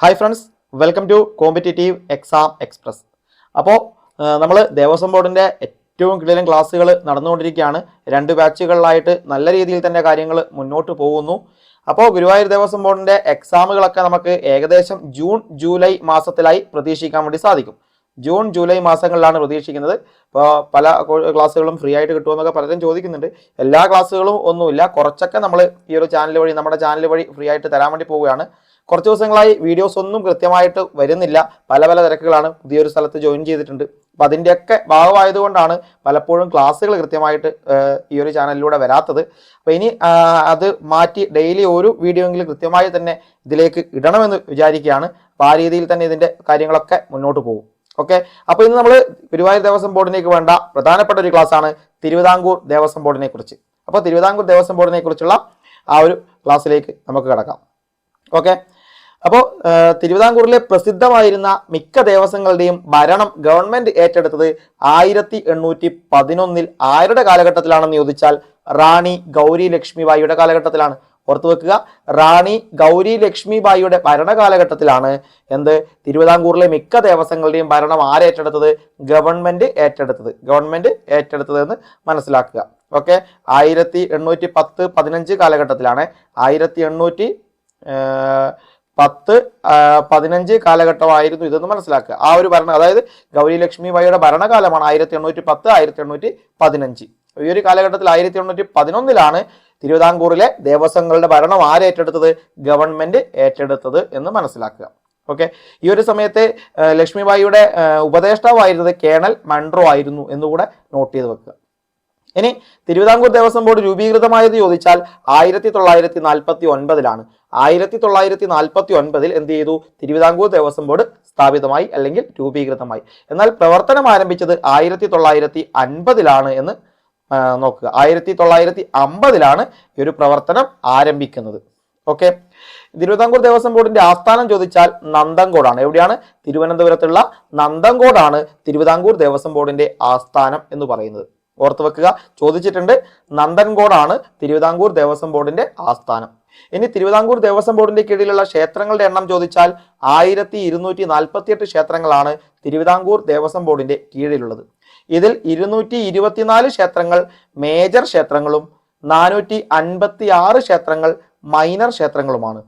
Hi friends welcome to competitive exam express അപ്പോൾ നമ്മൾ ദേവസ്വം ബോർഡിന്റെ ഏറ്റവും കിടിലൻ ക്ലാസ്സുകൾ നടന്നുകൊണ്ടിരിക്കുകയാണ്. രണ്ട് ബാച്ചുകളിലായിട്ട് നല്ല രീതിയിൽ തന്നെ കാര്യങ്ങൾ മുന്നോട്ട് പോകുന്നു. അപ്പോൾ ഗുരുവായൂർ ദേവസ്വം ബോർഡിന്റെ എക്സാമുകളൊക്കെ നമുക്ക് ഏകദേശം ജൂൺ ജൂലൈ മാസത്തിലായി പ്രതീക്ഷിക്കാൻ വേണ്ടി സാധിക്കും. ജൂൺ ജൂലൈ മാസങ്ങളിലാണ് പ്രതീക്ഷിക്കുന്നത്. ഇപ്പോൾ പല ക്ലാസ്സുകളും ഫ്രീ ആയിട്ട് കിട്ടുമെന്നൊക്കെ പലരും ചോദിക്കുന്നുണ്ട്. എല്ലാ ക്ലാസ്സുകളും ഒന്നുമില്ല. കുറച്ചൊക്കെ നമ്മൾ ഈ ഒരു ചാനൽ വഴി നമ്മുടെ ചാനൽ വഴി ഫ്രീ ആയിട്ട് തരാൻ വേണ്ടി പോവുകയാണ്. കുറച്ച് ദിവസങ്ങളായി വീഡിയോസ് ഒന്നും കൃത്യമായിട്ട് വരുന്നില്ല. പല പല തിരക്കുകളാണ് പുതിയൊരു സ്ഥലത്ത് ജോയിൻ ചെയ്തിട്ടുണ്ട്. അപ്പം അതിന്റെയൊക്കെ ഭാഗമായതുകൊണ്ടാണ് പലപ്പോഴും ക്ലാസ്സുകൾ കൃത്യമായിട്ട് ഈ ഒരു ചാനലിലൂടെ വരാത്തത്. അപ്പോൾ ഇനി അത് മാറ്റി ഡെയിലി ഒരു വീഡിയോ എങ്കിലും കൃത്യമായി തന്നെ ഇതിലേക്ക് ഇടണമെന്ന് വിചാരിക്കുകയാണ്. അപ്പോൾ ആ രീതിയിൽ തന്നെ ഇതിന്റെ കാര്യങ്ങളൊക്കെ മുന്നോട്ട് പോകും. ഓക്കെ? അപ്പോൾ ഇന്ന് നമ്മൾ ഗുരുവായൂർ ദേവസ്വം ബോർഡിലേക്ക് വേണ്ട പ്രധാനപ്പെട്ട ഒരു ക്ലാസ്സാണ് തിരുവിതാംകൂർ ദേവസ്വം ബോർഡിനെ കുറിച്ച്. അപ്പോൾ തിരുവിതാംകൂർ ദേവസ്വം ബോർഡിനെ കുറിച്ചുള്ള ആ ഒരു ക്ലാസ്സിലേക്ക് നമുക്ക് കിടക്കാം. ഓക്കെ? അപ്പോൾ തിരുവിതാംകൂറിലെ പ്രസിദ്ധമായിരുന്ന മിക്ക ദേവസ്വങ്ങളുടെയും ഭരണം ഗവൺമെന്റ് ഏറ്റെടുത്തത് ആയിരത്തി എണ്ണൂറ്റി പതിനൊന്നിൽ ആരുടെ കാലഘട്ടത്തിലാണെന്ന് ചോദിച്ചാൽ റാണി ഗൗരി ലക്ഷ്മിബായിയുടെ കാലഘട്ടത്തിലാണ്. ഓർത്തു വെക്കുക. റാണി ഗൗരി ലക്ഷ്മിബായിയുടെ ഭരണകാലഘട്ടത്തിലാണ് എന്ത്? തിരുവിതാംകൂറിലെ മിക്ക ദേവസ്വങ്ങളുടെയും ഭരണം ആരേറ്റെടുത്തത് ഗവൺമെന്റ് ഏറ്റെടുത്തത്. ഗവൺമെന്റ് ഏറ്റെടുത്തത് എന്ന് മനസ്സിലാക്കുക. ഓക്കെ? ആയിരത്തി എണ്ണൂറ്റി പത്ത് പതിനഞ്ച് കാലഘട്ടത്തിലാണ്. ആയിരത്തി എണ്ണൂറ്റി പത്ത് പതിനഞ്ച് കാലഘട്ടമായിരുന്നു ഇതെന്ന് മനസ്സിലാക്കുക. ആ ഒരു ഭരണ അതായത് ഗൗരി ലക്ഷ്മി ബായിയുടെ ഭരണകാലമാണ് ആയിരത്തി എണ്ണൂറ്റി പത്ത് ആയിരത്തി എണ്ണൂറ്റി പതിനഞ്ച്. ഈ ഒരു കാലഘട്ടത്തിൽ ആയിരത്തി എണ്ണൂറ്റി പതിനൊന്നിലാണ് തിരുവിതാംകൂറിലെ ദേവസ്വങ്ങളുടെ ഭരണം ആരേറ്റെടുത്തത് ഗവൺമെന്റ് ഏറ്റെടുത്തത് എന്ന് മനസ്സിലാക്കുക. ഓക്കെ ഈ ഒരു സമയത്ത് ലക്ഷ്മിബായിയുടെ ഉപദേഷ്ടാവായിരുന്നത് കേണൽ മൺട്രോ ആയിരുന്നു എന്നുകൂടെ നോട്ട് ചെയ്ത് വെക്കുക. ഇനി തിരുവിതാംകൂർ ദേവസ്വം ബോർഡ് രൂപീകൃതമായത് ചോദിച്ചാൽ ആയിരത്തി തൊള്ളായിരത്തി നാൽപ്പത്തി ഒൻപതിലാണ് ആയിരത്തി തൊള്ളായിരത്തി നാൽപ്പത്തി ഒൻപതിൽ എന്ത് ചെയ്തു? തിരുവിതാംകൂർ ദേവസ്വം ബോർഡ് സ്ഥാപിതമായി അല്ലെങ്കിൽ രൂപീകൃതമായി. എന്നാൽ പ്രവർത്തനം ആരംഭിച്ചത് ആയിരത്തി തൊള്ളായിരത്തി അൻപതിലാണ് എന്ന് നോക്കുക. ആയിരത്തി തൊള്ളായിരത്തി അമ്പതിലാണ് ഈ ഒരു പ്രവർത്തനം ആരംഭിക്കുന്നത്. ഓക്കെ? തിരുവിതാംകൂർ ദേവസ്വം ബോർഡിന്റെ ആസ്ഥാനം ചോദിച്ചാൽ നന്ദൻകോടാണ്. എവിടെയാണ്? തിരുവനന്തപുരത്തുള്ള നന്ദൻകോടാണ് തിരുവിതാംകൂർ ദേവസ്വം ബോർഡിന്റെ ആസ്ഥാനം എന്ന് പറയുന്നത്. ഓർത്തു വെക്കുക. ചോദിച്ചിട്ടുണ്ട് നന്ദൻകോടാണ് തിരുവിതാംകൂർ ദേവസ്വം ബോർഡിന്റെ ആസ്ഥാനം. ഇനി തിരുവിതാംകൂർ ദേവസ്വം ബോർഡിന്റെ കീഴിലുള്ള ക്ഷേത്രങ്ങളുടെ എണ്ണം ചോദിച്ചാൽ ആയിരത്തി ഇരുന്നൂറ്റി നാൽപ്പത്തിയെട്ട് ക്ഷേത്രങ്ങളാണ് തിരുവിതാംകൂർ ദേവസ്വം ബോർഡിന്റെ കീഴിലുള്ളത്. ഇതിൽ ഇരുന്നൂറ്റി ഇരുപത്തിനാല് ക്ഷേത്രങ്ങൾ മേജർ ക്ഷേത്രങ്ങളും നാനൂറ്റി അൻപത്തി ആറ് ക്ഷേത്രങ്ങൾ മൈനർ ക്ഷേത്രങ്ങളുമാണ്.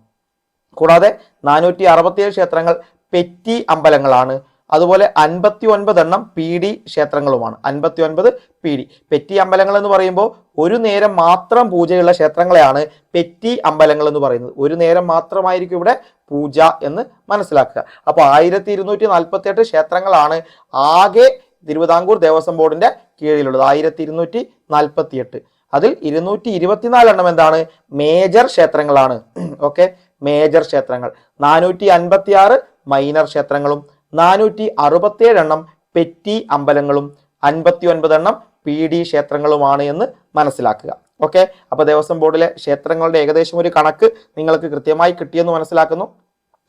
കൂടാതെ നാനൂറ്റി അറുപത്തിയേഴ് ക്ഷേത്രങ്ങൾ പെറ്റി അമ്പലങ്ങളാണ്. അതുപോലെ അൻപത്തി ഒൻപത് എണ്ണം പി ഡി ക്ഷേത്രങ്ങളുമാണ്. അൻപത്തി ഒൻപത് പി ഡി പെറ്റി അമ്പലങ്ങൾ എന്ന് പറയുമ്പോൾ ഒരു നേരം മാത്രം പൂജയുള്ള ക്ഷേത്രങ്ങളെയാണ് പെറ്റി അമ്പലങ്ങൾ എന്ന് പറയുന്നത്. ഒരു നേരം മാത്രമായിരിക്കും ഇവിടെ പൂജ എന്ന് മനസ്സിലാക്കുക. അപ്പോൾ ആയിരത്തി ഇരുന്നൂറ്റി നാൽപ്പത്തി എട്ട് ക്ഷേത്രങ്ങളാണ് ആകെ തിരുവിതാംകൂർ ദേവസ്വം ബോർഡിന്റെ കീഴിലുള്ളത്. ആയിരത്തി ഇരുന്നൂറ്റി നാൽപ്പത്തി എട്ട് അതിൽ ഇരുന്നൂറ്റി ഇരുപത്തിനാല് എണ്ണം എന്താണ്? മേജർ ക്ഷേത്രങ്ങളാണ്. ഓക്കെ? മേജർ ക്ഷേത്രങ്ങൾ. നാനൂറ്റി അൻപത്തി ആറ് മൈനർ ക്ഷേത്രങ്ങളും നാനൂറ്റി അറുപത്തിയേഴ് എണ്ണം പെറ്റി അമ്പലങ്ങളും അൻപത്തി ഒൻപത് എണ്ണം പി ഡി ക്ഷേത്രങ്ങളുമാണ് എന്ന് മനസ്സിലാക്കുക. ഓക്കെ? അപ്പോൾ ദേവസ്വം ബോർഡിലെ ക്ഷേത്രങ്ങളുടെ ഏകദേശം ഒരു കണക്ക് നിങ്ങൾക്ക് കൃത്യമായി കിട്ടിയെന്ന് മനസ്സിലാക്കുന്നു.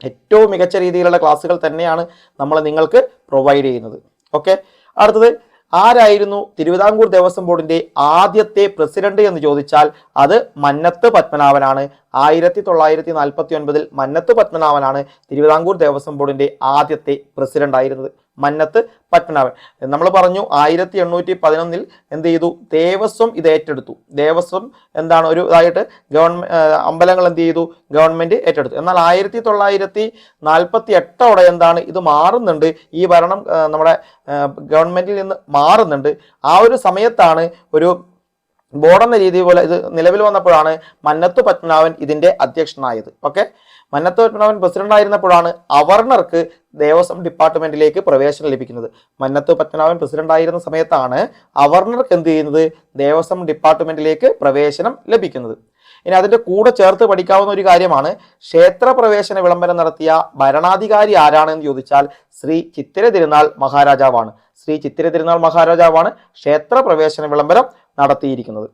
ഏറ്റവും മികച്ച രീതിയിലുള്ള ക്ലാസ്സുകൾ തന്നെയാണ് നമ്മൾ നിങ്ങൾക്ക് പ്രൊവൈഡ് ചെയ്യുന്നത്. ഓക്കെ? അടുത്തത് ആരായിരുന്നു തിരുവിതാംകൂർ ദേവസ്വം ബോർഡിന്റെ ആദ്യത്തെ പ്രസിഡന്റ് എന്ന് ചോദിച്ചാൽ അത് മന്നത്ത് പത്മനാഭനാണ്. ആയിരത്തി തൊള്ളായിരത്തി നാൽപ്പത്തി ഒൻപതിൽ മന്നത്ത് പത്മനാഭനാണ് തിരുവിതാംകൂർ ദേവസ്വം ബോർഡിന്റെ ആദ്യത്തെ പ്രസിഡന്റ് ആയിരുന്നത്. മന്നത്ത് പത്മനാഭൻ. നമ്മൾ പറഞ്ഞു ആയിരത്തി എണ്ണൂറ്റി പതിനൊന്നിൽ എന്ത് ചെയ്തു? ദേവസ്വം ഇത് ഏറ്റെടുത്തു. ദേവസ്വം എന്താണ്? ഒരു ഇതായിട്ട് ഗവൺമെന്റ് അമ്പലങ്ങൾ എന്ത് ചെയ്തു? ഗവൺമെന്റ് ഏറ്റെടുത്തു. എന്നാൽ ആയിരത്തി തൊള്ളായിരത്തി നാൽപ്പത്തി എട്ടോടെ എന്താണ്? ഇത് മാറുന്നുണ്ട്. ഈ ഭരണം നമ്മുടെ ഗവൺമെന്റിൽ നിന്ന് മാറുന്നുണ്ട്. ആ ഒരു സമയത്താണ് ഒരു ബോർഡ് എന്ന രീതി പോലെ ഇത് നിലവിൽ വന്നപ്പോഴാണ് മന്നത്ത് പത്മനാഭൻ ഇതിന്റെ അധ്യക്ഷനായത്. ഓക്കെ മന്നത്ത് പത്മനാഭൻ പ്രസിഡന്റ് ആയിരുന്നപ്പോഴാണ് അവർണർക്ക് ദേവസ്വം ഡിപ്പാർട്ട്മെന്റിലേക്ക് പ്രവേശനം ലഭിക്കുന്നത്. മന്നത്ത് പത്മനാഭൻ പ്രസിഡന്റ് ആയിരുന്ന സമയത്താണ് അവർണർക്ക് എന്ത് ചെയ്യുന്നത്? ദേവസ്വം ഡിപ്പാർട്ട്മെന്റിലേക്ക് പ്രവേശനം ലഭിക്കുന്നത്. ഇനി അതിന്റെ കൂടെ ചേർത്ത് പഠിക്കാവുന്ന ഒരു കാര്യമാണ് ക്ഷേത്രപ്രവേശന വിളംബരം നടത്തിയ ഭരണാധികാരി ആരാണെന്ന് ചോദിച്ചാൽ ശ്രീ ചിത്തിര തിരുനാൾ മഹാരാജാവാണ്. ശ്രീ ചിത്തിര തിരുനാൾ മഹാരാജാവാണ് ക്ഷേത്രപ്രവേശന വിളംബരം നടത്തിയിരിക്കുന്നത്.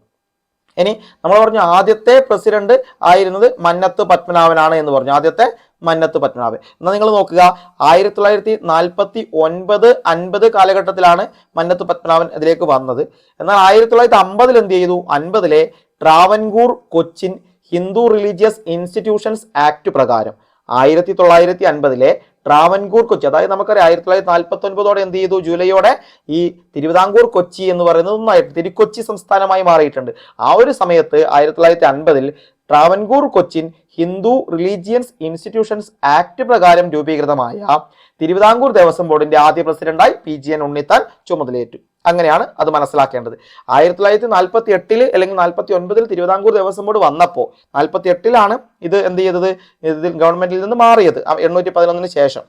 ഇനി നമ്മൾ പറഞ്ഞു ആദ്യത്തെ പ്രസിഡന്റ് ആയിരുന്നത് മന്നത്ത് പത്മനാഭനാണ് എന്ന് പറഞ്ഞു. ആദ്യത്തെ മന്നത്ത് പത്മനാഭൻ. എന്നാൽ നിങ്ങൾ നോക്കുക ആയിരത്തി തൊള്ളായിരത്തി നാൽപ്പത്തി ഒൻപത് അൻപത് കാലഘട്ടത്തിലാണ് മന്നത്ത് പത്മനാഭൻ ഇതിലേക്ക് വന്നത്. എന്നാൽ ആയിരത്തി തൊള്ളായിരത്തി അമ്പതിൽ എന്ത് ചെയ്തു? അൻപതിലെ Travancore Cochin Hindu religious institutions act പ്രകാരം ആയിരത്തി തൊള്ളായിരത്തി അൻപതിലെ ട്രാവൻകൂർ കൊച്ചി. അതായത് നമുക്കറിയാം ആയിരത്തി തൊള്ളായിരത്തി നാൽപ്പത്തി ഒൻപതോടെ എന്ത് ചെയ്തു? ജൂലൈയോടെ ഈ തിരുവിതാംകൂർ കൊച്ചി എന്ന് പറയുന്നത് ഒന്നായിട്ട് തിരുക്കൊച്ചി സംസ്ഥാനമായി മാറിയിട്ടുണ്ട്. ആ ഒരു സമയത്ത് ആയിരത്തി തൊള്ളായിരത്തി അൻപതിൽ Travancore Cochin Hindu religions institutions act പ്രകാരം രൂപീകൃതമായ തിരുവിതാംകൂർ ദേവസ്വം ബോർഡിന്റെ ആദ്യ പ്രസിഡന്റായി പി ജി എൻ ഉണ്ണിത്താൻ ചുമതലയേറ്റു. അങ്ങനെയാണ് അത് മനസ്സിലാക്കേണ്ടത്. ആയിരത്തി തൊള്ളായിരത്തി നാൽപ്പത്തി എട്ടിൽ അല്ലെങ്കിൽ നാൽപ്പത്തി ഒൻപതിൽ തിരുവിതാംകൂർ ദേവസ്വം ബോർഡ് വന്നപ്പോൾ നാൽപ്പത്തി എട്ടിലാണ് ഇത് എന്ത് ചെയ്തത്? ഇതിൽ ഗവൺമെന്റിൽ നിന്ന് മാറിയത്. എണ്ണൂറ്റി പതിനൊന്നിന് ശേഷം.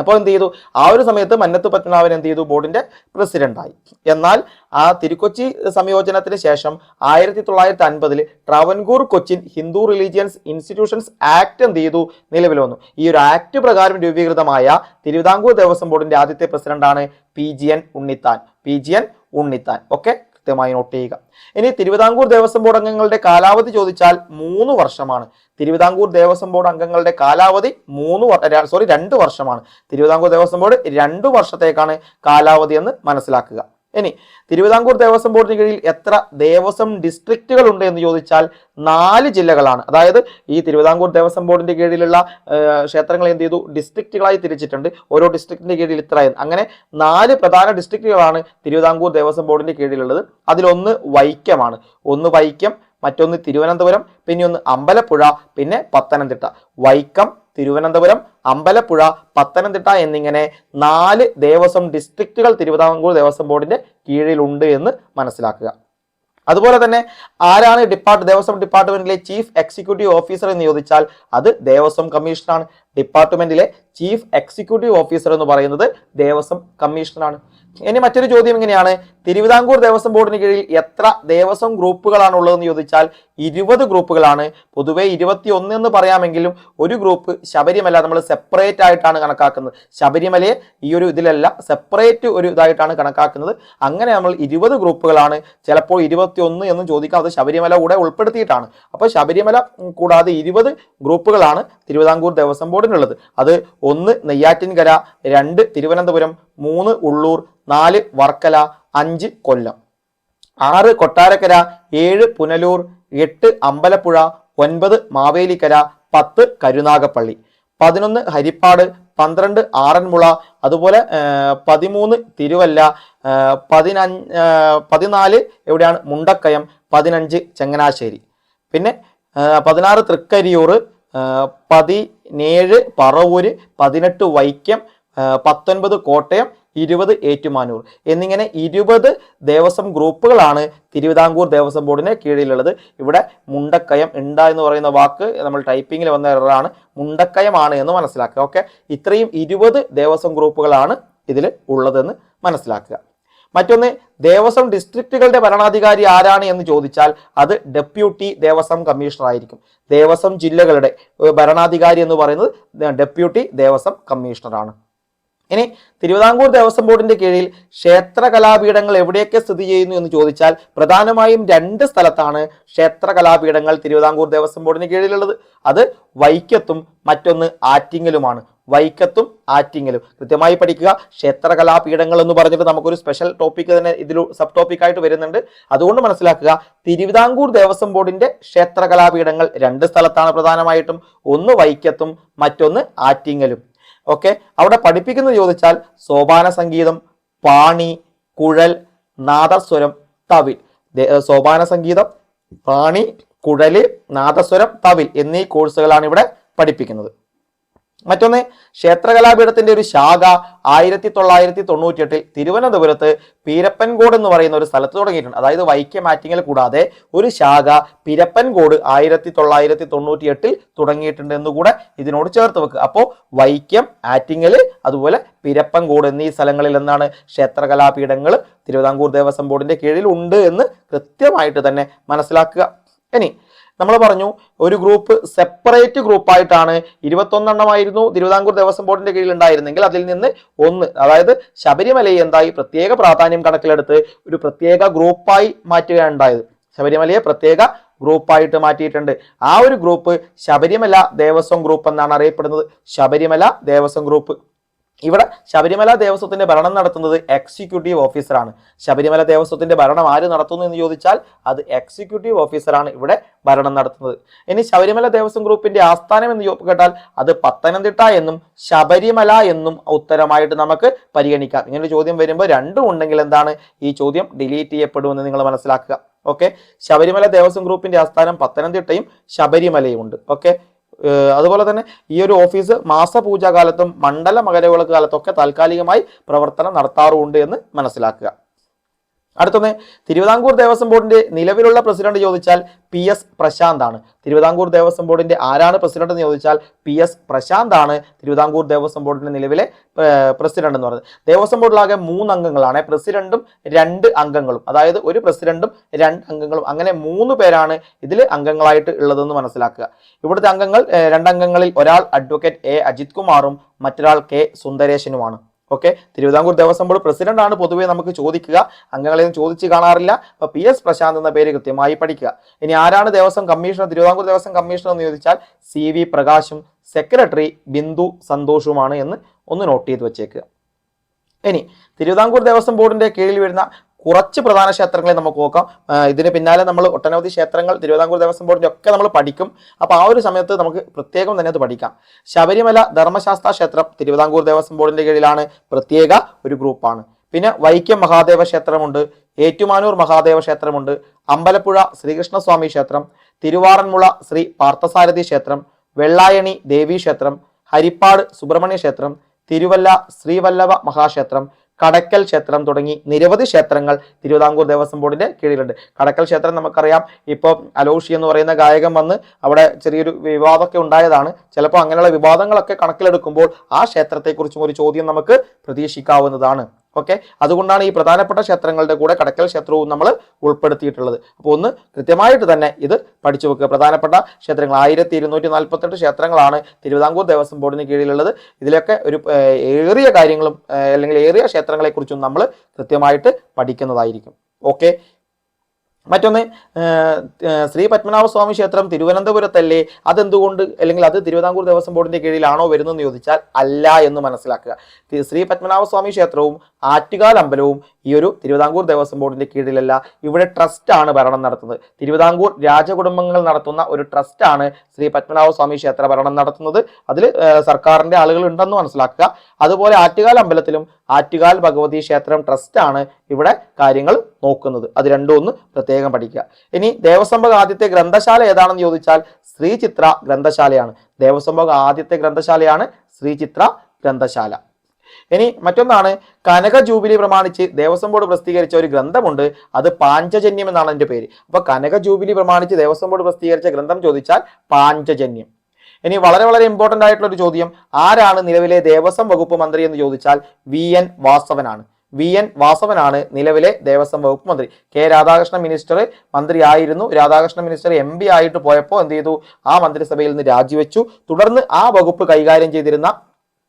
അപ്പോൾ എന്ത് ചെയ്തു? ആ ഒരു സമയത്ത് മന്നത്ത് പത്മനാഭൻ എന്ത് ചെയ്തു? ബോർഡിന്റെ പ്രസിഡന്റായി എന്നാൽ ആ തിരുക്കൊച്ചി സംയോജനത്തിന് ശേഷം ആയിരത്തി തൊള്ളായിരത്തി അൻപതിൽ Travancore Cochin Hindu religions institutions act എന്ത് ചെയ്തു? നിലവിൽ വന്നു. ഈ ഒരു ആക്ട് പ്രകാരം രൂപീകൃതമായ തിരുവിതാംകൂർ ദേവസ്വം ബോർഡിന്റെ ആദ്യത്തെ പ്രസിഡന്റാണ് P G N Unnithan. P G N Unnithan. Okay? കൃത്യമായി നോട്ട് ചെയ്യുക. ഇനി തിരുവിതാംകൂർ ദേവസ്വം ബോർഡ് അംഗങ്ങളുടെ കാലാവധി ചോദിച്ചാൽ മൂന്ന് വർഷമാണ്. തിരുവിതാംകൂർ ദേവസ്വം ബോർഡ് അംഗങ്ങളുടെ കാലാവധി മൂന്ന് സോറി രണ്ട് വർഷമാണ്. തിരുവിതാംകൂർ ദേവസ്വം ബോർഡ് രണ്ട് വർഷത്തേക്കാണ് കാലാവധി എന്ന് മനസ്സിലാക്കുക. ഇനി തിരുവിതാംകൂർ ദേവസ്വം ബോർഡിന് കീഴിൽ എത്ര ദേവസ്വം ഡിസ്ട്രിക്റ്റുകൾ ഉണ്ട് എന്ന് ചോദിച്ചാൽ നാല് ജില്ലകളാണ്. അതായത് ഈ തിരുവിതാംകൂർ ദേവസ്വം ബോർഡിന്റെ കീഴിലുള്ള ക്ഷേത്രങ്ങൾ എന്ത് ചെയ്തു? ഡിസ്ട്രിക്റ്റുകളായി തിരിച്ചിട്ടുണ്ട്. ഓരോ ഡിസ്ട്രിക്റ്റിന്റെ കീഴിൽ ഇത്ര അങ്ങനെ നാല് പ്രധാന ഡിസ്ട്രിക്റ്റുകളാണ് തിരുവിതാംകൂർ ദേവസ്വം ബോർഡിന്റെ കീഴിലുള്ളത്. അതിലൊന്ന് വൈക്കമാണ് ഒന്ന് വൈക്കം മറ്റൊന്ന് തിരുവനന്തപുരം പിന്നെ ഒന്ന് അമ്പലപ്പുഴ പിന്നെ പത്തനംതിട്ട. വൈക്കം തിരുവനന്തപുരം അമ്പലപ്പുഴ പത്തനംതിട്ട എന്നിങ്ങനെ നാല് ദേവസ്വം ഡിസ്ട്രിക്റ്റുകൾ തിരുവിതാംകൂർ ദേവസ്വം ബോർഡിന്റെ കീഴിലുണ്ട് എന്ന് മനസ്സിലാക്കുക. അതുപോലെ തന്നെ ആരാണ് ഡിപ്പാർട്ട് ദേവസ്വം ഡിപ്പാർട്ട്മെന്റിലെ ചീഫ് എക്സിക്യൂട്ടീവ് ഓഫീസർ എന്ന് ചോദിച്ചാൽ അത് ദേവസ്വം കമ്മീഷണറാണ് ഡിപ്പാർട്ട്മെന്റിലെ ചീഫ് എക്സിക്യൂട്ടീവ് ഓഫീസർ എന്ന് പറയുന്നത് ദേവസ്വം കമ്മീഷണറാണ്. ഇനി മറ്റൊരു ചോദ്യം ഇങ്ങനെയാണ്. തിരുവിതാംകൂർ ദേവസ്വം ബോർഡിന് കീഴിൽ എത്ര ദേവസ്വം ഗ്രൂപ്പുകളാണ് ഉള്ളതെന്ന് ചോദിച്ചാൽ ഇരുപത് ഗ്രൂപ്പുകളാണ്. പൊതുവെ ഇരുപത്തി ഒന്ന് എന്ന് പറയാമെങ്കിലും ഒരു ഗ്രൂപ്പ് ശബരിമല നമ്മൾ സെപ്പറേറ്റ് ആയിട്ടാണ് കണക്കാക്കുന്നത്. ശബരിമലയെ ഈ ഒരു ഇതിലല്ല സെപ്പറേറ്റ് ഒരു ഇതായിട്ടാണ് കണക്കാക്കുന്നത്. അങ്ങനെ നമ്മൾ ഇരുപത് ഗ്രൂപ്പുകളാണ്. ചിലപ്പോൾ ഇരുപത്തി ഒന്ന് എന്ന് ചോദിക്കാം അത് ശബരിമല കൂടെ ഉൾപ്പെടുത്തിയിട്ടാണ്. അപ്പോൾ ശബരിമല കൂടാതെ ഇരുപത് ഗ്രൂപ്പുകളാണ് തിരുവിതാംകൂർ ദേവസ്വം ബോർഡിനുള്ളത് അത് ഒന്ന് നെയ്യാറ്റിൻകര രണ്ട് തിരുവനന്തപുരം മൂന്ന് ഉള്ളൂർ നാല് വർക്കല അഞ്ച് കൊല്ലം. ആറ് കൊട്ടാരക്കര ഏഴ് പുനലൂർ എട്ട് അമ്പലപ്പുഴ ഒൻപത് മാവേലിക്കര പത്ത് കരുനാഗപ്പള്ളി. പതിനൊന്ന് ഹരിപ്പാട് പന്ത്രണ്ട് ആറന്മുള അതുപോലെ പതിമൂന്ന് തിരുവല്ല പതിനഞ്ച് പതിനാല് എവിടെയാണ്? മുണ്ടക്കയം പതിനഞ്ച് ചങ്ങനാശ്ശേരി. പിന്നെ പതിനാറ് തൃക്കരിയൂർ പതിനേഴ് പറവൂര് പതിനെട്ട് വൈക്കം പത്തൊൻപത് കോട്ടയം ഇരുപത് ഏറ്റുമാനൂർ. എന്നിങ്ങനെ ഇരുപത് ദേവസ്വം ഗ്രൂപ്പുകളാണ് തിരുവിതാംകൂർ ദേവസ്വം ബോർഡിന് കീഴിലുള്ളത്. ഇവിടെ മുണ്ടക്കയം ഇണ്ട എന്ന് പറയുന്ന വാക്ക് നമ്മൾ ടൈപ്പിങ്ങിൽ വന്ന എററാണ്. മുണ്ടക്കയമാണ് എന്ന് മനസ്സിലാക്കുക. ഓക്കെ? ഇത്രയും ഇരുപത് ദേവസ്വം ഗ്രൂപ്പുകളാണ് ഇതിൽ ഉള്ളതെന്ന് മനസ്സിലാക്കുക. മറ്റൊന്ന് ദേവസ്വം ഡിസ്ട്രിക്റ്റുകളുടെ ഭരണാധികാരി ആരാണ് എന്ന് ചോദിച്ചാൽ അത് ഡെപ്യൂട്ടി ദേവസ്വം കമ്മീഷണർ ആയിരിക്കും. ദേവസ്വം ജില്ലകളുടെ ഭരണാധികാരി എന്ന് പറയുന്നത് ഡെപ്യൂട്ടി ദേവസ്വം കമ്മീഷണറാണ്. ഇനി തിരുവിതാംകൂർ ദേവസ്വം ബോർഡിന്റെ കീഴിൽ ക്ഷേത്ര കലാപീഠങ്ങൾ എവിടെയൊക്കെ സ്ഥിതി ചെയ്യുന്നു എന്ന് ചോദിച്ചാൽ പ്രധാനമായും രണ്ട് സ്ഥലത്താണ് ക്ഷേത്ര കലാപീഠങ്ങൾ തിരുവിതാംകൂർ ദേവസ്വം ബോർഡിന് കീഴിലുള്ളത്. അത് വൈക്കത്തും മറ്റൊന്ന് ആറ്റിങ്ങലുമാണ്. വൈക്കത്തും ആറ്റിങ്ങലും. കൃത്യമായി പഠിക്കുക. ക്ഷേത്ര കലാപീഠങ്ങൾ എന്ന് പറഞ്ഞിട്ട് നമുക്കൊരു സ്പെഷ്യൽ ടോപ്പിക് തന്നെ ഇതിൽ സബ് ടോപ്പിക്കായിട്ട് വരുന്നുണ്ട്. അതുകൊണ്ട് മനസ്സിലാക്കുക തിരുവിതാംകൂർ ദേവസ്വം ബോർഡിന്റെ ക്ഷേത്ര കലാപീഠങ്ങൾ രണ്ട് സ്ഥലത്താണ് പ്രധാനമായിട്ടും. ഒന്ന് വൈക്കത്തും മറ്റൊന്ന് ആറ്റിങ്ങലും. ഓക്കെ? അവിടെ പഠിപ്പിക്കുന്നത് ചോദിച്ചാൽ സോപാന സംഗീതം പാണി കുഴൽ നാദസ്വരം തവിൽ. സോപാന സംഗീതം പാണി കുഴൽ നാദസ്വരം തവിൽ എന്നീ കോഴ്സുകളാണ് ഇവിടെ പഠിപ്പിക്കുന്നത്. മറ്റൊന്ന് ക്ഷേത്രകലാപീഠത്തിന്റെ ഒരു ശാഖ ആയിരത്തി തൊള്ളായിരത്തി തൊണ്ണൂറ്റി എട്ടിൽ തിരുവനന്തപുരത്ത് പീരപ്പൻകോട് എന്ന് പറയുന്ന ഒരു സ്ഥലത്ത് തുടങ്ങിയിട്ടുണ്ട്. അതായത് വൈക്കം ആറ്റിങ്ങൽ കൂടാതെ ഒരു ശാഖ പീരപ്പൻകോട് ആയിരത്തി തൊള്ളായിരത്തി തൊണ്ണൂറ്റി എട്ടിൽ തുടങ്ങിയിട്ടുണ്ട് എന്നുകൂടെ ഇതിനോട് ചേർത്ത് വെക്കുക അപ്പോൾ വൈക്കം ആറ്റിങ്ങൽ അതുപോലെ പിരപ്പൻകോട് എന്നീ സ്ഥലങ്ങളിൽ എന്താണ് ക്ഷേത്രകലാപീഠങ്ങൾ തിരുവിതാംകൂർ ദേവസ്വം ബോർഡിന്റെ കീഴിൽ ഉണ്ട് എന്ന് കൃത്യമായിട്ട് തന്നെ മനസ്സിലാക്കുക. ഇനി നമ്മൾ പറഞ്ഞു ഒരു ഗ്രൂപ്പ് സെപ്പറേറ്റ് ഗ്രൂപ്പായിട്ടാണ് ഇരുപത്തൊന്നെണ്ണമായിരുന്നു തിരുവിതാംകൂർ ദേവസ്വം ബോർഡിന്റെ കീഴിൽ ഉണ്ടായിരുന്നെങ്കിൽ അതിൽ നിന്ന് ഒന്ന് അതായത് ശബരിമലയെ എന്തായി പ്രത്യേക പ്രാധാന്യം കണക്കിലെടുത്ത് ഒരു പ്രത്യേക ഗ്രൂപ്പായി മാറ്റുകയുണ്ടായത് ശബരിമലയെ പ്രത്യേക ഗ്രൂപ്പായിട്ട് മാറ്റിയിട്ടുണ്ട്. ആ ഒരു ഗ്രൂപ്പ് ശബരിമല ദേവസ്വം ഗ്രൂപ്പ് എന്നാണ് അറിയപ്പെടുന്നത്. ശബരിമല ദേവസ്വം ഗ്രൂപ്പ് ഇവിടെ ശബരിമല ദേവസ്വത്തിന്റെ ഭരണം നടത്തുന്നത് എക്സിക്യൂട്ടീവ് ഓഫീസറാണ് ശബരിമല ദേവസ്വത്തിന്റെ ഭരണം ആര് നടത്തുന്നു എന്ന് ചോദിച്ചാൽ അത് എക്സിക്യൂട്ടീവ് ഓഫീസറാണ് ഇവിടെ ഭരണം നടത്തുന്നത്. ഇനി ശബരിമല ദേവസ്വം ഗ്രൂപ്പിന്റെ ആസ്ഥാനം എന്ന് കേട്ടാൽ അത് പത്തനംതിട്ട എന്നും ശബരിമല എന്നും ഉത്തരമായിട്ട് നമുക്ക് പരിഗണിക്കാം. ഇങ്ങനെ ചോദ്യം വരുമ്പോൾ രണ്ടും ഉണ്ടെങ്കിൽ എന്താണ്? ഈ ചോദ്യം ഡിലീറ്റ് ചെയ്യപ്പെടുമെന്ന് നിങ്ങൾ മനസ്സിലാക്കുക. ഓക്കെ ശബരിമല ദേവസ്വം ഗ്രൂപ്പിന്റെ ആസ്ഥാനം പത്തനംതിട്ടയും ശബരിമലയും ഉണ്ട്. ഓക്കെ അതുപോലെ തന്നെ ഈ ഒരു ഓഫീസ് മാസപൂജാ കാലത്തും മണ്ഡല മകരവിളക്ക് കാലത്തൊക്കെ താൽക്കാലികമായി പ്രവർത്തനം നടത്താറുമുണ്ട് എന്ന് മനസ്സിലാക്കുക. അടുത്തൊന്ന് തിരുവിതാംകൂർ ദേവസ്വം ബോർഡിന്റെ നിലവിലുള്ള പ്രസിഡന്റ് ചോദിച്ചാൽ പി എസ് പ്രശാന്ത് ആണ് തിരുവിതാംകൂർ ദേവസ്വം ബോർഡിന്റെ ആരാണ് പ്രസിഡന്റ് എന്ന് ചോദിച്ചാൽ പി എസ് പ്രശാന്ത് ആണ് തിരുവിതാംകൂർ ദേവസ്വം ബോർഡിന്റെ നിലവിലെ പ്രസിഡന്റ് എന്ന് പറയുന്നത്. ദേവസ്വം ബോർഡിലാകെ മൂന്ന് അംഗങ്ങളാണ്. പ്രസിഡന്റും രണ്ട് അംഗങ്ങളും. അതായത് ഒരു പ്രസിഡന്റും രണ്ട് അംഗങ്ങളും. അങ്ങനെ മൂന്ന് പേരാണ് ഇതിൽ അംഗങ്ങളായിട്ട് ഉള്ളതെന്ന് മനസ്സിലാക്കുക. ഇവിടുത്തെ അംഗങ്ങൾ രണ്ടംഗങ്ങളിൽ ഒരാൾ അഡ്വക്കേറ്റ് എ അജിത് കുമാറും മറ്റൊരാൾ കെ സുന്ദരേശനുമാണ്. ഓക്കെ തിരുവിതാംകൂർ ദേവസ്വം ബോർഡ് പ്രസിഡന്റാണ് പൊതുവെ നമുക്ക് ചോദിക്കുക. അംഗങ്ങളെയും ചോദിച്ച് കാണാറില്ല. അപ്പൊ പി എസ് പ്രശാന്ത് എന്ന പേര് കൃത്യമായി പഠിക്കുക. ഇനി ആരാണ് ദേവസ്വം കമ്മീഷണർ? തിരുവിതാംകൂർ ദേവസ്വം കമ്മീഷണർ എന്ന് ചോദിച്ചാൽ സി വി പ്രകാശും സെക്രട്ടറി ബിന്ദു സന്തോഷുമാണ് എന്ന് ഒന്ന് നോട്ട് ചെയ്ത് വെച്ചേക്കുക. ഇനി തിരുവിതാംകൂർ ദേവസ്വം ബോർഡിന്റെ കീഴിൽ വരുന്ന കുറച്ച് പ്രധാന ക്ഷേത്രങ്ങളെ നമുക്ക് നോക്കാം. ഇതിന് പിന്നാലെ നമ്മൾ ഒട്ടനവധി ക്ഷേത്രങ്ങൾ തിരുവിതാംകൂർ ദേവസ്വം ബോർഡിന്റെ ഒക്കെ നമ്മൾ പഠിക്കും. അപ്പോൾ ആ ഒരു സമയത്ത് നമുക്ക് പ്രത്യേകം തന്നെ അത് പഠിക്കാം. ശബരിമല ധർമ്മശാസ്ത്ര ക്ഷേത്രം തിരുവിതാംകൂർ ദേവസ്വം ബോർഡിന്റെ കീഴിലാണ് പ്രത്യേക ഒരു ഗ്രൂപ്പാണ്. പിന്നെ വൈക്കം മഹാദേവ ക്ഷേത്രമുണ്ട് ഏറ്റുമാനൂർ മഹാദേവ ക്ഷേത്രമുണ്ട് അമ്പലപ്പുഴ ശ്രീകൃഷ്ണസ്വാമി ക്ഷേത്രം തിരുവാറന്മുള ശ്രീ പാർത്ഥസാരഥി ക്ഷേത്രം വെള്ളായണി ദേവി ക്ഷേത്രം ഹരിപ്പാട് സുബ്രഹ്മണ്യ ക്ഷേത്രം തിരുവല്ല ശ്രീവല്ലഭ മഹാക്ഷേത്രം കടക്കൽ ക്ഷേത്രം തുടങ്ങി നിരവധി ക്ഷേത്രങ്ങൾ തിരുവിതാംകൂർ ദേവസ്വം ബോർഡിന്റെ കീഴിലുണ്ട്. കടക്കൽ ക്ഷേത്രം നമുക്കറിയാം ഇപ്പോൾ അലോഷി എന്ന് പറയുന്ന ഗായകൻ വന്ന് അവിടെ ചെറിയൊരു വിവാദമൊക്കെ ഉണ്ടായതാണ്. ചിലപ്പോൾ അങ്ങനെയുള്ള വിവാദങ്ങളൊക്കെ കണക്കിലെടുക്കുമ്പോൾ ആ ക്ഷേത്രത്തെക്കുറിച്ചും ഒരു ചോദ്യം നമുക്ക് പ്രതീക്ഷിക്കാവുന്നതാണ്. ഓക്കെ അതുകൊണ്ടാണ് ഈ പ്രധാനപ്പെട്ട ക്ഷേത്രങ്ങളുടെ കൂടെ കടക്കൽ ക്ഷേത്രവും നമ്മൾ ഉൾപ്പെടുത്തിയിട്ടുള്ളത്. അപ്പോൾ ഒന്ന് കൃത്യമായിട്ട് തന്നെ ഇത് പഠിച്ചു വെക്കുക. പ്രധാനപ്പെട്ട ക്ഷേത്രങ്ങൾ ആയിരത്തി ഇരുന്നൂറ്റി നാൽപ്പത്തെട്ട് ക്ഷേത്രങ്ങളാണ് തിരുവിതാംകൂർ ദേവസ്വം ബോർഡിന് കീഴിലുള്ളത്. ഇതിലൊക്കെ ഒരു ഏറിയ കാര്യങ്ങളും അല്ലെങ്കിൽ ഏറിയ ക്ഷേത്രങ്ങളെക്കുറിച്ചും നമ്മൾ കൃത്യമായിട്ട് പഠിക്കുന്നതായിരിക്കും. ഓക്കെ മറ്റൊന്ന് ശ്രീ പത്മനാഭ ശ്രീ പത്മനാഭസ്വാമി ക്ഷേത്രം തിരുവനന്തപുരത്തല്ലേ? അതെന്തുകൊണ്ട്? അല്ലെങ്കിൽ അത് തിരുവിതാംകൂർ ദേവസ്വം ബോർഡിന്റെ കീഴിലാണോ വരുന്നതെന്ന് ചോദിച്ചാൽ അല്ല എന്ന് മനസ്സിലാക്കുക. ശ്രീ പത്മനാഭസ്വാമി ക്ഷേത്രവും ആറ്റുകാൽ അമ്പലവും ഈ ഒരു തിരുവിതാംകൂർ ദേവസ്വം ബോർഡിന്റെ കീഴിലല്ല. ഇവിടെ ട്രസ്റ്റ് ആണ് ഭരണം നടത്തുന്നത്. തിരുവിതാംകൂർ രാജകുടുംബങ്ങൾ നടത്തുന്ന ഒരു ട്രസ്റ്റ് ആണ് ശ്രീ പത്മനാഭസ്വാമി ക്ഷേത്ര ഭരണം നടത്തുന്നത്. അതിൽ സർക്കാരിന്റെ ആളുകൾ ഉണ്ടെന്ന് മനസ്സിലാക്കുക. അതുപോലെ ആറ്റുകാൽ അമ്പലത്തിലും ആറ്റുകാൽ ഭഗവതി ക്ഷേത്രം ട്രസ്റ്റ് ആണ് ഇവിടെ കാര്യങ്ങൾ നോക്കുന്നത്. അത് രണ്ടും ഒന്ന് പ്രത്യേകം പഠിക്കുക. ഇനി ദേവസ്വം ആദ്യത്തെ ഗ്രന്ഥശാല ഏതാണെന്ന് ചോദിച്ചാൽ ശ്രീചിത്ര ഗ്രന്ഥശാലയാണ്. ദേവസ്വം ആദ്യത്തെ ഗ്രന്ഥശാലയാണ് ശ്രീചിത്ര ഗ്രന്ഥശാല. ഇനി മറ്റൊന്നാണ് കനക ജൂബിലി പ്രമാണിച്ച് ദേവസ്വം ബോർഡ് പ്രസിദ്ധീകരിച്ച ഒരു ഗ്രന്ഥമുണ്ട്. അത് പാഞ്ചജന്യം എന്നാണ് എന്റെ പേര്. അപ്പൊ കനക ജൂബിലി പ്രമാണിച്ച് ദേവസ്വം ബോർഡ് പ്രസിദ്ധീകരിച്ച ഗ്രന്ഥം ചോദിച്ചാൽ പാഞ്ചജന്യം. ഇനി വളരെ വളരെ ഇമ്പോർട്ടന്റ് ആയിട്ടുള്ള ഒരു ചോദ്യം. ആരാണ് നിലവിലെ ദേവസ്വം വകുപ്പ് മന്ത്രി എന്ന് ചോദിച്ചാൽ വി എൻ വാസവനാണ്. വി എൻ വാസവനാണ് നിലവിലെ ദേവസ്വം വകുപ്പ് മന്ത്രി. കെ രാധാകൃഷ്ണൻ മിനിസ്റ്റർ മന്ത്രിയായിരുന്നു രാധാകൃഷ്ണൻ മിനിസ്റ്റർ എം പി ആയിട്ട് പോയപ്പോൾ എന്ത് ചെയ്തു? ആ മന്ത്രിസഭയിൽ നിന്ന് രാജിവെച്ചു. തുടർന്ന് ആ വകുപ്പ് കൈകാര്യം ചെയ്തിരുന്ന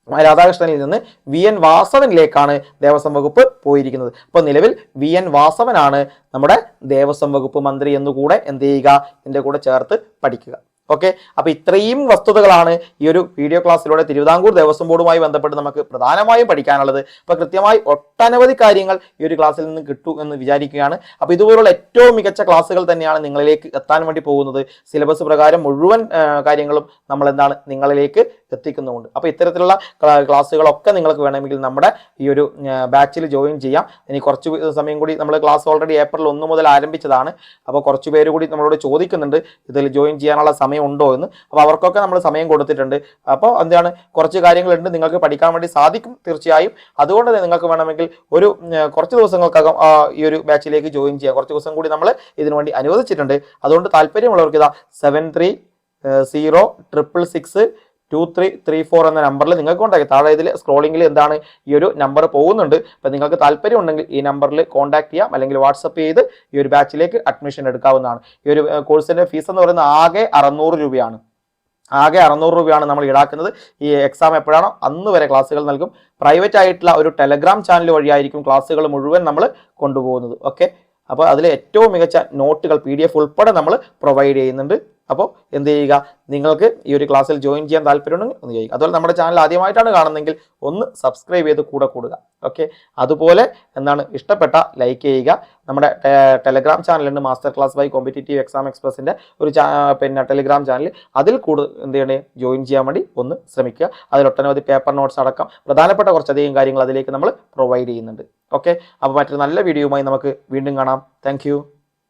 രാധാകൃഷ്ണനിൽ നിന്ന് വി എൻ വാസവനിലേക്കാണ് ദേവസ്വം വകുപ്പ് പോയിരിക്കുന്നത്. അപ്പോൾ നിലവിൽ വി എൻ വാസവനാണ് നമ്മുടെ ദേവസ്വം വകുപ്പ് മന്ത്രി എന്നുകൂടെ എന്ത് ചെയ്യുക? ഇതിന്റെ കൂടെ ചേർത്ത് പഠിക്കുക. ഓക്കെ? അപ്പൊ ഇത്രയും വസ്തുതകളാണ് ഈ ഒരു വീഡിയോ ക്ലാസ്സിലൂടെ തിരുവിതാംകൂർ ദേവസ്വം ബോർഡുമായി ബന്ധപ്പെട്ട് നമുക്ക് പ്രധാനമായും പഠിക്കാനുള്ളത്. അപ്പൊ കൃത്യമായി ഒട്ടനവധി കാര്യങ്ങൾ ഈ ഒരു ക്ലാസ്സിൽ നിന്ന് കിട്ടും എന്ന് വിചാരിക്കുകയാണ്. അപ്പൊ ഇതുപോലുള്ള ഏറ്റവും മികച്ച ക്ലാസ്സുകൾ തന്നെയാണ് നിങ്ങളിലേക്ക് എത്താൻ വേണ്ടി പോകുന്നത്. സിലബസ് പ്രകാരം മുഴുവൻ കാര്യങ്ങളും നമ്മൾ എന്താണ് നിങ്ങളിലേക്ക് എത്തിക്കുന്നുമുണ്ട്. അപ്പൊ ഇത്തരത്തിലുള്ള ക്ലാ- ക്ലാസ്സുകളൊക്കെ നിങ്ങൾക്ക് വേണമെങ്കിൽ നമ്മുടെ ഈ ഒരു ബാച്ചിൽ ജോയിൻ ചെയ്യാം. ഇനി കുറച്ച് സമയം കൂടി നമ്മൾ ക്ലാസ് ഓൾറെഡി ഏപ്രിൽ ഒന്ന് മുതൽ ആരംഭിച്ചതാണ്. അപ്പോൾ കുറച്ച് പേര് കൂടി നമ്മളോട് ചോദിക്കുന്നുണ്ട് ഇതിൽ ജോയിൻ ചെയ്യാനുള്ള സമയം ഉണ്ടോ? എന്ന്. അപ്പോൾ അവർക്കൊക്കെ നമ്മൾ സമയം കൊടുത്തിട്ടുണ്ട്. അപ്പോൾ എന്താണ് കുറച്ച് കാര്യങ്ങളുണ്ട് നിങ്ങൾക്ക് പഠിക്കാൻ വേണ്ടി സാധിക്കും തീർച്ചയായും. അതുകൊണ്ട് നിങ്ങൾക്ക് വേണമെങ്കിൽ ഒരു കുറച്ച് ദിവസങ്ങൾക്കകം ഈ ഒരു ബാച്ചിലേക്ക് ജോയിൻ ചെയ്യാം. കുറച്ച് ദിവസം കൂടി നമ്മൾ ഇതിനു വേണ്ടി അനുവദിച്ചിട്ടുണ്ട്. അതുകൊണ്ട് താല്പര്യമുള്ളവർക്ക് ഇതാ seven three zero triple six two three three four എന്ന നമ്പറിൽ നിങ്ങൾക്ക് കോൺടാക്ട് താഴെ ഇതിൽ സ്ക്രോളിങ്ങിൽ എന്താണ് ഈ ഒരു നമ്പർ പോകുന്നുണ്ട്. അപ്പം നിങ്ങൾക്ക് താല്പര്യം ഉണ്ടെങ്കിൽ ഈ നമ്പറിൽ കോൺടാക്ട് ചെയ്യാം. അല്ലെങ്കിൽ വാട്സപ്പ് ചെയ്ത് ഈ ഒരു ബാച്ചിലേക്ക് അഡ്മിഷൻ എടുക്കാവുന്നതാണ്. ഈ ഒരു കോഴ്സിന്റെ ഫീസ് എന്ന് പറയുന്നത് ആകെ അറുന്നൂറ് രൂപയാണ്. ആകെ അറുന്നൂറ് രൂപയാണ് നമ്മൾ ഈടാക്കുന്നത്. ഈ എക്സാം എപ്പോഴാണോ? അന്ന് വരെ ക്ലാസ്സുകൾ നൽകും. പ്രൈവറ്റ് ആയിട്ടുള്ള ഒരു ടെലഗ്രാം ചാനൽ വഴിയായിരിക്കും ക്ലാസ്സുകൾ മുഴുവൻ നമ്മൾ കൊണ്ടുപോകുന്നത്. ഓക്കെ അപ്പോൾ അതിൽ ഏറ്റവും മികച്ച നോട്ടുകൾ പി ഉൾപ്പെടെ നമ്മൾ പ്രൊവൈഡ് ചെയ്യുന്നുണ്ട്. അപ്പോൾ എന്ത് ചെയ്യുക? നിങ്ങൾക്ക് ഈ ഒരു ക്ലാസ്സിൽ ജോയിൻ ചെയ്യാൻ താല്പര്യമുണ്ടെങ്കിൽ ഒന്ന് ചെയ്യുക. അതുപോലെ നമ്മുടെ ചാനൽ ആദ്യമായിട്ടാണ് കാണുന്നതെങ്കിൽ ഒന്ന് സബ്സ്ക്രൈബ് ചെയ്ത് കൂടെ കൂടുക. ഓക്കെ അതുപോലെ എന്താണ്? ഇഷ്ടപ്പെട്ട ലൈക്ക് ചെയ്യുക. നമ്മുടെ ടെലഗ്രാം ചാനലുണ്ട് master class by competitive exam എക്സ്പ്രസിന്റെ ഒരു പിന്നെ ടെലിഗ്രാം ചാനൽ അതിൽ കൂടുതൽ എന്ത് ചെയ്യണേ? ജോയിൻ ചെയ്യാൻ വേണ്ടി ഒന്ന് ശ്രമിക്കുക. അതിൽ ഒട്ടനവധി പേപ്പർ നോട്ട്സ് അടക്കം പ്രധാനപ്പെട്ട കുറച്ചധികം കാര്യങ്ങൾ അതിലേക്ക് നമ്മൾ പ്രൊവൈഡ് ചെയ്യുന്നുണ്ട്. ഓക്കെ അപ്പോൾ മറ്റൊരു നല്ല വീഡിയോയുമായി നമുക്ക് വീണ്ടും കാണാം. താങ്ക്